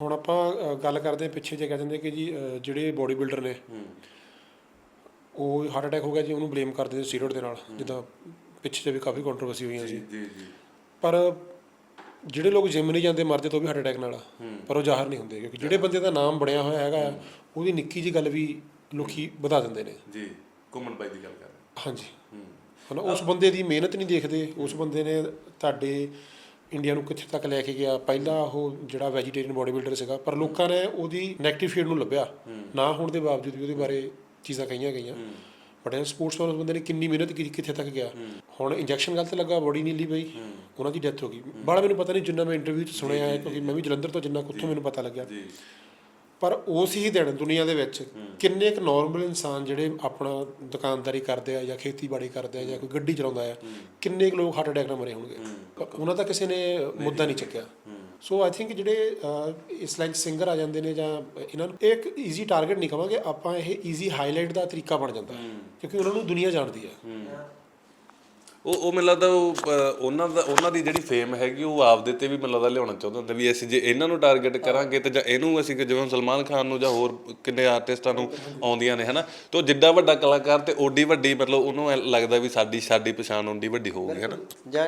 ਹੁਣ ਆਪਾਂ ਗੱਲ ਕਰਦੇ ਹਾਂ ਪਿੱਛੇ ਜੇ ਕਹਿ ਦਿੰਦੇ ਕਿ ਜੀ ਜਿਹੜੇ ਬੋਡੀ ਬਿਲਡਰ ਨੇ ਉਹ ਹਾਰਟ ਅਟੈਕ ਹੋ ਗਿਆ ਜੀ ਉਹਨੂੰ ਬਲੇਮ ਕਰਦੇ ਨੇ ਸਟੀਰੋਇਡ ਦੇ ਨਾਲ ਜਿੱਦਾਂ ਪਿੱਛੇ ਜੇ ਵੀ ਕਾਫੀ ਕੰਟਰੋਵਰਸੀ ਹੋਈਆਂ ਸੀ। ਜੀ ਜੀ ਪਰ ਜਿਹੜੇ ਲੋਕ ਜਿਮ ਨਹੀਂ ਜਾਂਦੇ ਮਰਦੇ ਤੋਂ ਵੀ ਹਾਰਟ ਅਟੈਕ ਨਾਲ। ਪਰ ਉਹ ਜ਼ਾਹਰ ਨਹੀਂ ਹੁੰਦੇ ਕਿਉਂਕਿ ਜਿਹੜੇ ਬੰਦੇ ਦਾ ਨਾਮ ਬਣਿਆ ਹੋਇਆ ਹੈਗਾ ਉਹਦੀ ਨਿੱਕੀ ਜੀ ਗੱਲ ਵੀ ਲੋਕੀ ਵਧਾ ਦਿੰਦੇ ਨੇ। ਜੀ ਘੁੰਮਣ ਬਾਈ ਦੀ ਗੱਲ ਕਰ ਰਹੇ ਹਾਂਜੀ। ਹਨਾ ਉਸ ਬੰਦੇ ਦੀ ਮਿਹਨਤ ਨਹੀਂ ਦੇਖਦੇ ਉਸ ਬੰਦੇ ਨੇ ਤੁਹਾਡੇ ਇੰਡੀਆ ਨੂੰ ਕਿੱਥੇ ਤੱਕ ਲੈ ਕੇ ਗਿਆ ਪਹਿਲਾਂ ਉਹ ਜਿਹੜਾ ਵੈਜੀਟੇਰੀਅਨ ਬੋਡੀ ਬਿਲਡਰ ਸੀਗਾ ਪਰ ਲੋਕਾਂ ਨੇ ਉਹਦੀ 네ਗੇਟਿਵ ਸ਼ੇਡ ਨੂੰ ਲੱਭਿਆ। ਨਾ ਹੋਣ ਦੇ ਬਾਵਜੂਦ ਵੀ ਉਹਦੇ ਬਾਰੇ ਚੀਜ਼ਾਂ ਕਹੀਆਂ ਗਈਆਂ। ਬਟ ਇਹ ਸਪੋਰਟਸਮੈਨ ਉਸ ਬੰਦੇ ਨੇ ਕਿੰਨੀ ਮਿਹਨਤ ਕੀਤੀ ਕਿੱਥੇ ਤੱਕ ਗਿਆ। ਹੁਣ ਇੰਜੈਕਸ਼ਨ ਗਲਤ ਲੱਗਾ ਬੋਡੀ ਨਹੀਂ ਲਈ ਪਈ ਉਹਨਾਂ ਦੀ ਡੈਥ ਹੋ ਗਈ। ਬੜਾ ਮੈਨੂੰ ਪਤਾ ਨਹੀਂ ਜਿੰਨਾ ਮੈਂ ਇੰਟਰਵਿਊ 'ਚ ਸੁਣਿਆ ਹੈ ਕਿਉਂਕਿ ਮੈਂ ਵੀ ਜਲੰਧਰ ਤੋਂ ਜਿੰਨਾ ਕੁੱਥੋਂ ਮੈਨੂੰ ਪਤਾ ਲੱਗਿਆ। ਪਰ ਉਸ ਹੀ ਦਿਨ ਦੁਨੀਆ ਦੇ ਵਿੱਚ। ਕਿੰਨੇ ਕੁ ਨਾਰਮਲ ਇਨਸਾਨ ਜਿਹੜੇ ਆਪਣਾ ਦੁਕਾਨਦਾਰੀ ਕਰਦੇ ਆ ਜਾਂ ਖੇਤੀਬਾੜੀ ਕਰਦੇ ਆ ਜਾਂ ਕੋਈ ਗੱਡੀ ਚਲਾਉਂਦਾ ਆ ਕਿੰਨੇ ਕੁ ਲੋਕ ਹਾਰਟ ਅਟੈਕ ਨਾਲ ਮਰੇ ਹੋਣਗੇ? ਉਹਨਾਂ ਦਾ ਕਿਸੇ ਨੇ ਮੁੱਦਾ ਨਹੀਂ ਚੱਕਿਆ। ਸੋ ਆਈ ਥਿੰਕ ਜਿਹੜੇ ਇਸ ਲਾਈਨ ਸਿੰਗਰ ਆ ਜਾਂਦੇ ਨੇ ਜਾਂ ਇਹਨਾਂ ਨੂੰ ਇੱਕ ਈਜ਼ੀ ਟਾਰਗੇਟ ਨਹੀਂ ਕਵਾਂਗੇ ਆਪਾਂ ਇਹ ਈਜ਼ੀ ਹਾਈਲਾਈਟ ਦਾ ਤਰੀਕਾ ਬਣ ਜਾਂਦਾ। ਕਿਉਂਕਿ ਉਹਨਾਂ ਨੂੰ ਦੁਨੀਆ ਜਾਣਦੀ ਆ। ਉਹ ਉਹ ਮੈਨੂੰ ਲੱਗਦਾ ਉਹ ਅ, ਉਹਨਾਂ ਦਾ ਉਹਨਾਂ ਦੀ ਜਿਹੜੀ ਫੇਮ ਹੈਗੀ ਉਹ ਆਪਦੇ ਤੇ ਵੀ ਮੈਨੂੰ ਲੱਗਦਾ ਲਿਆਉਣਾ ਚਾਹੁੰਦੇ ਹੁੰਦੇ ਵੀ ਅਸੀਂ ਜੇ ਇਹਨਾਂ ਨੂੰ ਟਾਰਗੇਟ ਕਰਾਂਗੇ ਤੇ ਜਾਂ ਇਹਨੂੰ ਅਸੀਂ ਕਿ ਜਿਵੇਂ ਸਲਮਾਨ ਖਾਨ ਨੂੰ ਜਾਂ ਹੋਰ ਕਿੰਨੇ ਆਰਟਿਸਟਾਂ ਨੂੰ ਆਉਂਦੀਆਂ ਨੇ ਹਨਾ? ਤੇ ਉਹ ਜਿੱਡਾ ਵੱਡਾ ਕਲਾਕਾਰ ਤੇ ਓਡੀ ਵੱਡੀ ਮਤਲਬ ਉਹਨੂੰ ਐਂ ਲੱਗਦਾ ਵੀ ਸਾਡੀ ਸਾਡੀ ਪਛਾਣ ਓਡੀ ਵੱਡੀ ਹੋਊਗੀ ਹਨਾ? ਜਾਂ